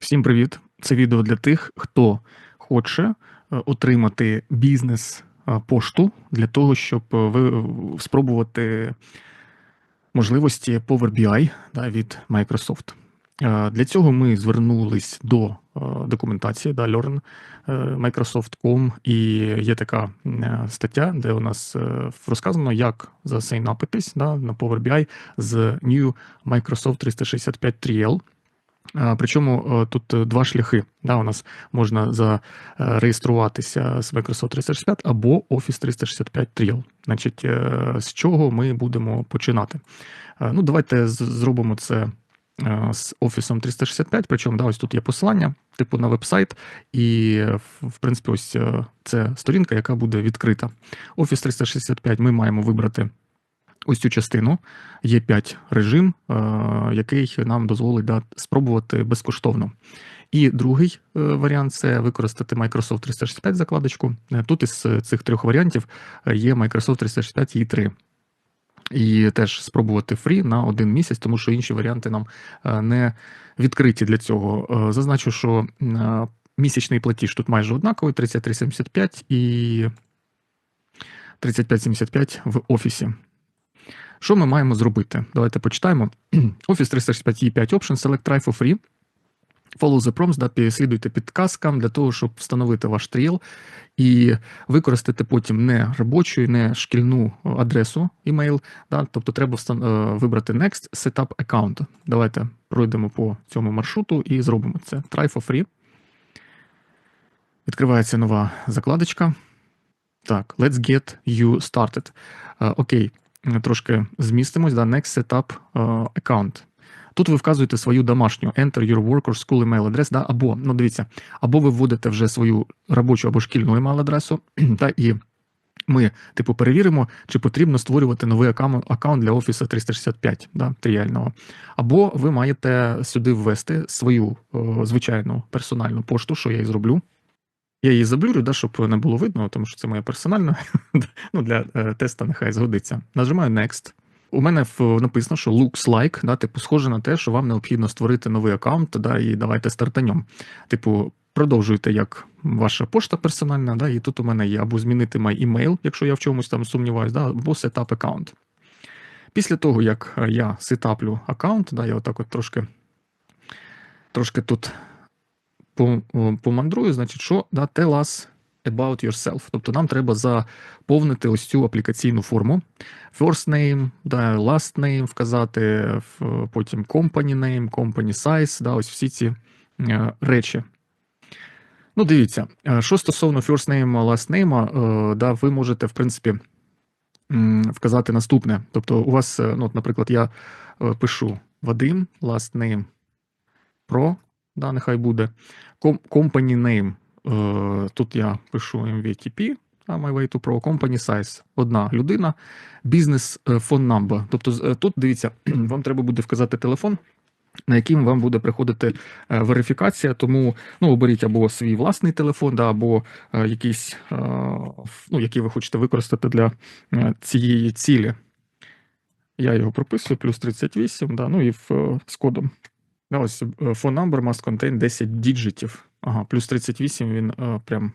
Всім привіт! Це відео для тих, хто хоче е, отримати бізнес е, пошту для того, щоб е, ви спробувати можливості Power BI да, від Microsoft. Для цього ми звернулись до документації да, Learn Microsoft.com, і є така стаття, де у нас розказано, як засейнапитись да, на Power BI з New Microsoft 365 3L. Причому тут е, два шляхи. Да, У нас можна зареєструватися з Microsoft 365 або Office 365 Trial. Значить, е, з чого ми будемо починати? Ну, Давайте зробимо це з Office 365, причому да, ось тут є посилання, типу на веб-сайт, і, в принципі, ось е, це сторінка, яка буде відкрита. Office 365 ми маємо вибрати ось цю частину є 5 режим, е, який нам дозволить да, спробувати безкоштовно. І другий е, варіант це використати Microsoft 365 закладочку. Е, тут із цих трьох варіантів є Microsoft 365 e 3 І теж спробувати фрі на один місяць, тому що інші варіанти нам не відкриті для цього. Зазначу, що місячний платіж тут майже однаковий: 33,75 і 35,75 в офісі. Що ми маємо зробити? Давайте почитаємо. Office 365 e 5 Options, Select Try for Free. Follow the prompts, да, підслідуйте підказкам для того, щоб встановити ваш тріл і використати потім не робочу, не шкільну адресу email, да, тобто треба. Е, вибрати Next Setup Account. Давайте пройдемо по цьому маршруту і зробимо це. Try for free. Відкривається нова закладочка. Так, let's get you started. Uh, окей, трошки змістимось, да, Next Setup uh, Account. Тут ви вказуєте свою домашню Enter your work or school email address, да, або, ну дивіться, або ви вводите вже свою робочу або шкільну email адресу, та, і ми, типу, перевіримо, чи потрібно створювати новий аккаунт для Office 365 да, тріального. Або ви маєте сюди ввести свою о, звичайну персональну пошту, що я і зроблю. Я її заблюрю, да, щоб не було видно, тому що це моя персональна. ну, Для е, теста нехай згодиться. Нажимаю Next. У мене написано, що looks like, да, типу, схоже на те, що вам необхідно створити новий аккаунт, да, і давайте стартанем. Типу, продовжуйте як ваша пошта персональна, да, і тут у мене є або змінити мій email, якщо я в чомусь там сумніваюся, да, або setup аккаунт. Після того, як я сетаплю аккаунт, да, я отак от трошки трошки тут помандрую, значить, що да, tell us about yourself. Тобто нам треба заповнити ось цю аплікаційну форму. First name, да, last name вказати, потім company name, company size, да, ось всі ці е, речі. Ну, дивіться, е, що стосовно first name, last name, е, да, ви можете, в принципі, вказати наступне. Тобто, у вас, ну, наприклад, я пишу Вадим, last name Pro, да, нехай буде. Company name. Е, тут я пишу MVTP, My Way to Pro, Company Size, одна людина, Business е, Phone Number. Тобто, е, тут дивіться, вам треба буде вказати телефон. На яким вам буде приходити верифікація, тому ну оберіть або свій власний телефон, да, або якийсь, ну, який ви хочете використати для цієї цілі. Я його прописую, плюс 38, да, ну і в, з кодом Ось phone number must contain 10 діджитів. Ага, плюс 38 він е, прям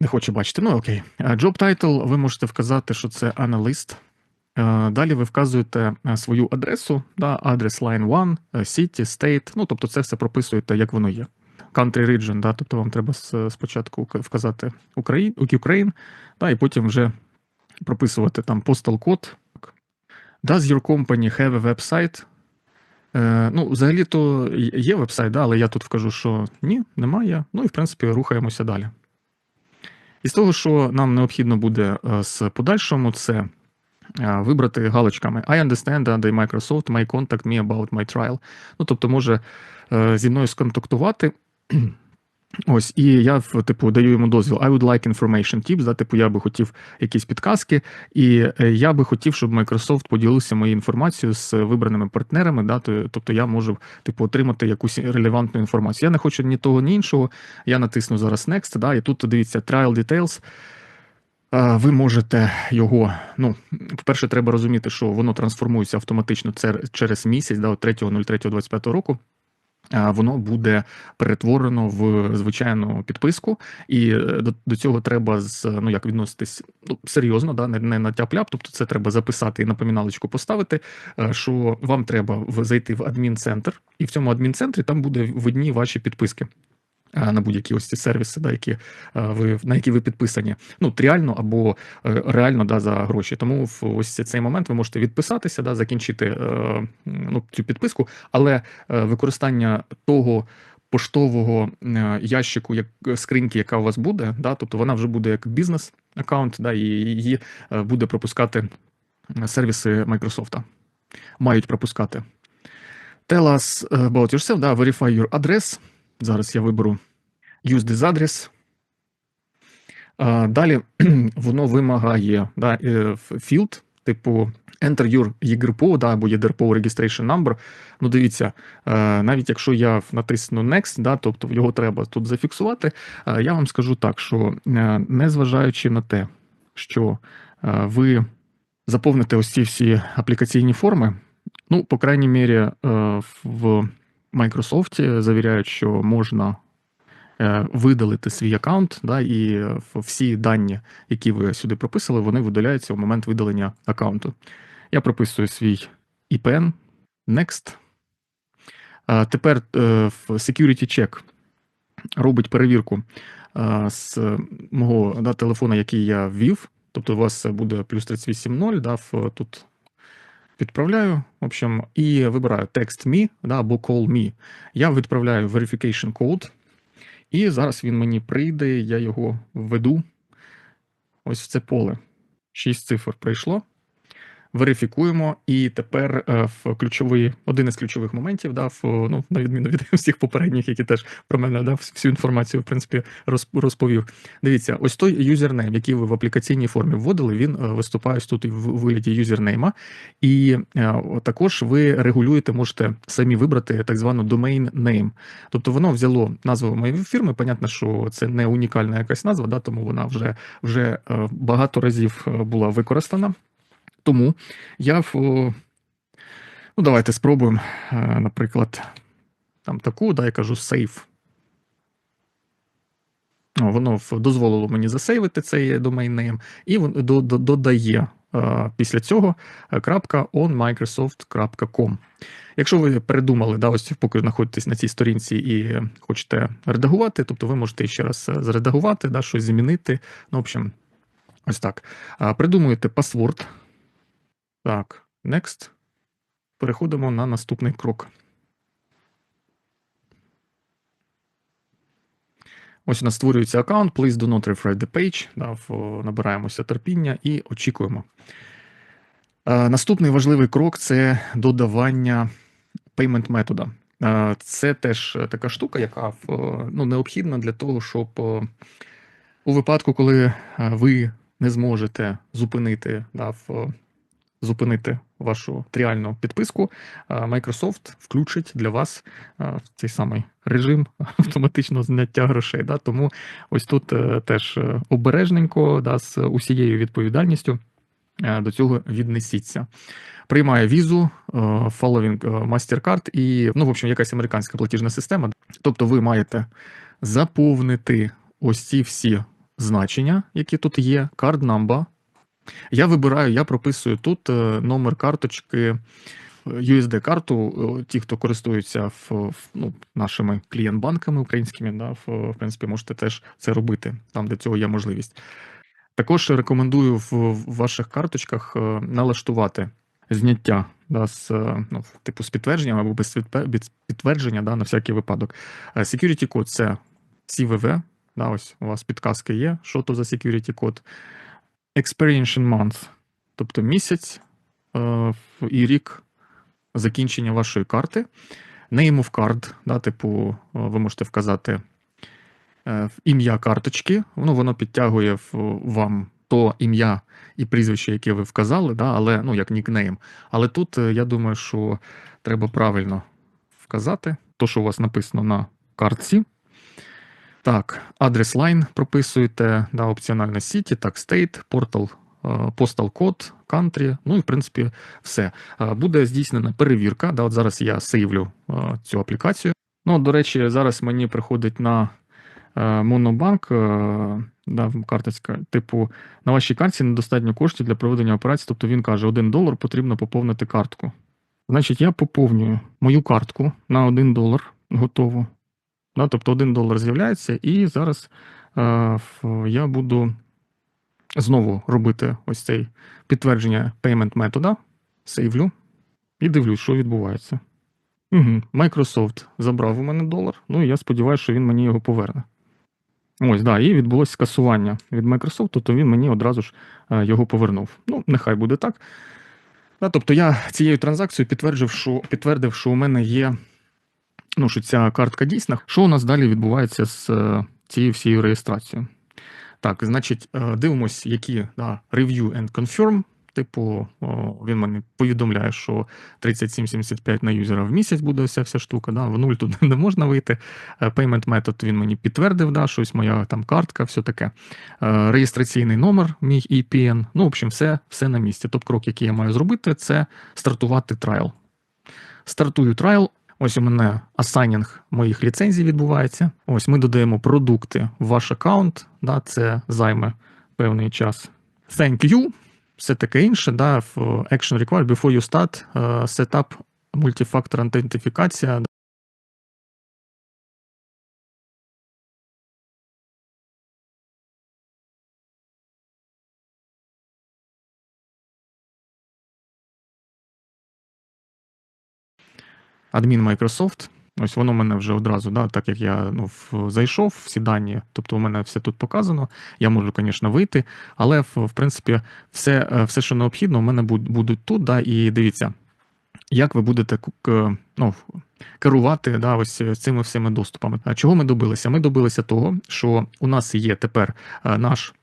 не хоче бачити. Ну окей. Job title ви можете вказати, що це аналіст. Е, далі ви вказуєте е, свою адресу, да, адрес line 1, city, state. Ну, тобто це все прописуєте, як воно є. Country region, да, тобто вам треба спочатку вказати Ukraine, да, і потім вже прописувати там postal code. Does your company have a website? Е, Ну, взагалі-то є веб-сайт, але я тут вкажу, що ні, немає. Ну і в принципі рухаємося далі. І з того, що нам необхідно буде е, з подальшому, це е, вибрати галочками I understand that Microsoft may contact me about my trial. Ну, тобто, може зі мною сконтактувати. Ось, і я типу даю йому дозвіл. I would like information tips, да, типу, я би хотів якісь підказки, і е, я би хотів, щоб Microsoft поділився моєю інформацією з вибраними партнерами. Да, Тобто я можу типу, отримати якусь релевантну інформацію. Я не хочу ні того, ні іншого. Я натисну зараз Next, да, і тут дивіться Trial Details. Ви можете його, ну, по-перше, треба розуміти, що воно трансформується автоматично через місяць, да, 3.03.25 року. Воно буде перетворено в звичайну підписку, і до до цього треба з ну як відноситись ну, серйозно, да, не не на тяп-ляп, тобто це треба записати і напоміналочку поставити. Що вам треба зайти в адмінцентр, і в цьому адмінцентрі там буде видні ваші підписки. На будь-які ось ці сервіси, да, які ви на які ви підписані, ну тріально або е, реально да, за гроші. Тому в ось цей момент ви можете відписатися, да, закінчити е, ну, цю підписку, але е, використання того поштового ящику, як скриньки, яка у вас буде, да, тобто вона вже буде як бізнес-аккаунт, да, і її буде пропускати сервіси Microsoft. Мають пропускати. Tell us about yourself, да, verify your address. Зараз я виберу use this address. Далі воно вимагає да, field, е, типу Enter your EGRPO, да, або EDRPO Registration Number. Ну, дивіться, е, навіть якщо я натисну Next, да, тобто його треба тут зафіксувати, е, я вам скажу так, що незважаючи на те, що ви заповните ось ці всі аплікаційні форми, ну, по крайній мірі, в Microsoft завіряють, що можна е, видалити свій аккаунт, да, і всі дані, які ви сюди прописали, вони видаляються в момент видалення аккаунту. Я прописую свій IPN, Next. Тепер е, в Security Check робить перевірку е, з мого да, телефона, який я ввів. Тобто у вас буде плюс 38.0, да, тут відправляю, в общем, і вибираю text me да, або call me. Я відправляю verification code, і зараз він мені прийде, я його введу ось в це поле. Шість цифр прийшло верифікуємо, і тепер е, в ключовий один із ключових моментів, да, в, ну на відміну від всіх попередніх, які теж про мене да, всю інформацію в принципі розповів. Дивіться, ось той юзернейм, який ви в аплікаційній формі вводили, він е, виступає тут в вигляді юзернейма, і е, також ви регулюєте, можете самі вибрати так звану domain name. Тобто воно взяло назву моєї фірми. Понятно, що це не унікальна якась назва, да, тому вона вже вже багато разів була використана. Тому я в. Ну, давайте спробуємо, е, наприклад, там таку, да, я кажу save. Воно дозволило мені засейвити цей name, і додає е, після цього е, крапка onmicrosoft.com. Якщо ви передумали, да, ось поки знаходитесь на цій сторінці і хочете редагувати, тобто ви можете ще раз зредагувати, да, щось змінити. Ну, в общем, ось так. Придумуєте пасворд. Так, next. Переходимо на наступний крок. Ось у нас створюється аккаунт. Please do not refresh the page. Да, Набираємося терпіння і очікуємо. Наступний важливий крок це додавання payment метода. Це теж така штука, яка ну, необхідна для того, щоб у випадку, коли ви не зможете зупинити да, в зупинити вашу тріальну підписку, Microsoft включить для вас цей самий режим автоматичного зняття грошей. Да? Тому ось тут е, теж е, обережненько, да, з усією відповідальністю е, до цього віднесіться. Приймає візу, following MasterCard і, ну, в общем, якась американська платіжна система. Тобто, ви маєте заповнити ось ці всі значення, які тут є, card number, я вибираю, я прописую тут е, номер карточки, USD-карту. Е, ті, хто користуються в, ну, нашими клієнт-банками українськими, да, в, в принципі, можете теж це робити, там, де цього є можливість. Також рекомендую в ваших карточках е, налаштувати зняття да, з ну, типу з підтвердженням або без підтвердження да, на всякий випадок. Security код це CVV. Да, Ось у вас підказки є. Що то за security код? Expiration month, тобто місяць е, і рік закінчення вашої карти. Name of card, да, типу, е, ви можете вказати е, ім'я карточки, ну, воно підтягує вам то ім'я і прізвище, яке ви вказали, да, але ну, як нікнейм. Але тут я думаю, що треба правильно вказати, то, що у вас написано на картці. Так, адрес лайн прописуєте, да, опціональна сіті, так, state, портал, postal код, country, ну і в принципі все. Буде здійснена перевірка. Да, от Зараз я сейвлю цю аплікацію. Ну, до речі, зараз мені приходить на е, Монобанк, е, да, карточка, типу, на вашій картці недостатньо коштів для проведення операцій. Тобто він каже, 1 долар потрібно поповнити картку. Значить, я поповнюю мою картку на 1 долар готову. Да, тобто 1 долар з'являється, і зараз е, я буду знову робити ось цей підтвердження payment метода, сейвлю і дивлюсь, що відбувається. Угу. Microsoft забрав у мене долар. Ну і я сподіваюся, що він мені його поверне. Ось, да, і відбулося скасування від Microsoft, то він мені одразу ж е, його повернув. Ну, нехай буде так. Да, тобто я цією транзакцією підтвердив, що, підтвердив, що у мене є, ну, що ця картка дійсна. Що у нас далі відбувається з е, цією всією реєстрацією? Так, значить, е, дивимось, які да, review and confirm. Типу, він мені повідомляє, що 37,75 на юзера в місяць буде вся вся штука. Да, в нуль туди не можна вийти. Е, Payment метод він мені підтвердив, да, щось моя там картка, все таке. Реєстраційний номер, мій EPN. Ну, в общем, все, все на місці. Топ крок, який я маю зробити, це стартувати трайл. Стартую трайл. Ось у мене асайнінг моїх ліцензій відбувається. Ось ми додаємо продукти в ваш аккаунт. Да, це займе певний час. Thank you. Все таке інше. Да, Action Required before you start, setup мультифактор аутентифікація. Адмін Microsoft. Ось воно мене вже одразу, да, так як я ну, в, зайшов, всі дані, тобто у мене все тут показано. Я можу, звісно, вийти, але в, принципі все, е, все, що необхідно, у мене буд- будуть тут. Да, і дивіться, як ви будете ну, керувати да, ось цими всіми доступами. Чого ми добилися? Ми добилися того, що у нас є тепер е, наш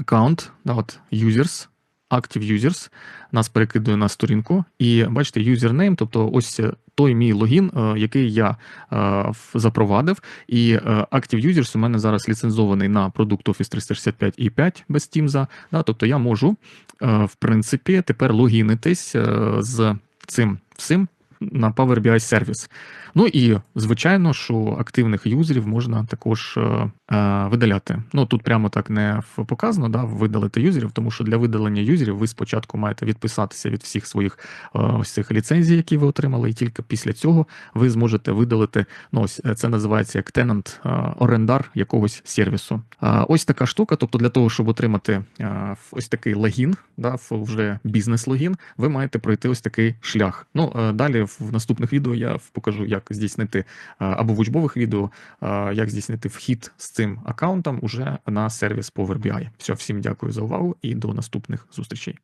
аккаунт, да, от users, active users, нас перекидує на сторінку, і бачите, username, тобто ось той мій логін, е, який я е, запровадив, і е, Active Users у мене зараз ліцензований на продукт Office 365 і 5 без Teams, да, тобто я можу, в принципі, тепер логінитись з цим всім на Power BI сервіс. Ну і звичайно, що активних юзерів можна також е, е, видаляти. Ну тут прямо так не показано, да, видалити юзерів, тому що для видалення юзерів ви спочатку маєте відписатися від всіх своїх е, ось цих ліцензій, які ви отримали, і тільки після цього ви зможете видалити. Ну ось е, це називається як тенант, е, орендар якогось сервісу. А ось така штука. Тобто, для того, щоб отримати е, ось такий логін, да, вже бізнес-логін, ви маєте пройти ось такий шлях. Ну е, далі в наступних відео я покажу, як здійснити або в учбових відео, як здійснити вхід з цим аккаунтом уже на сервіс Power BI. Все, всім дякую за увагу і до наступних зустрічей.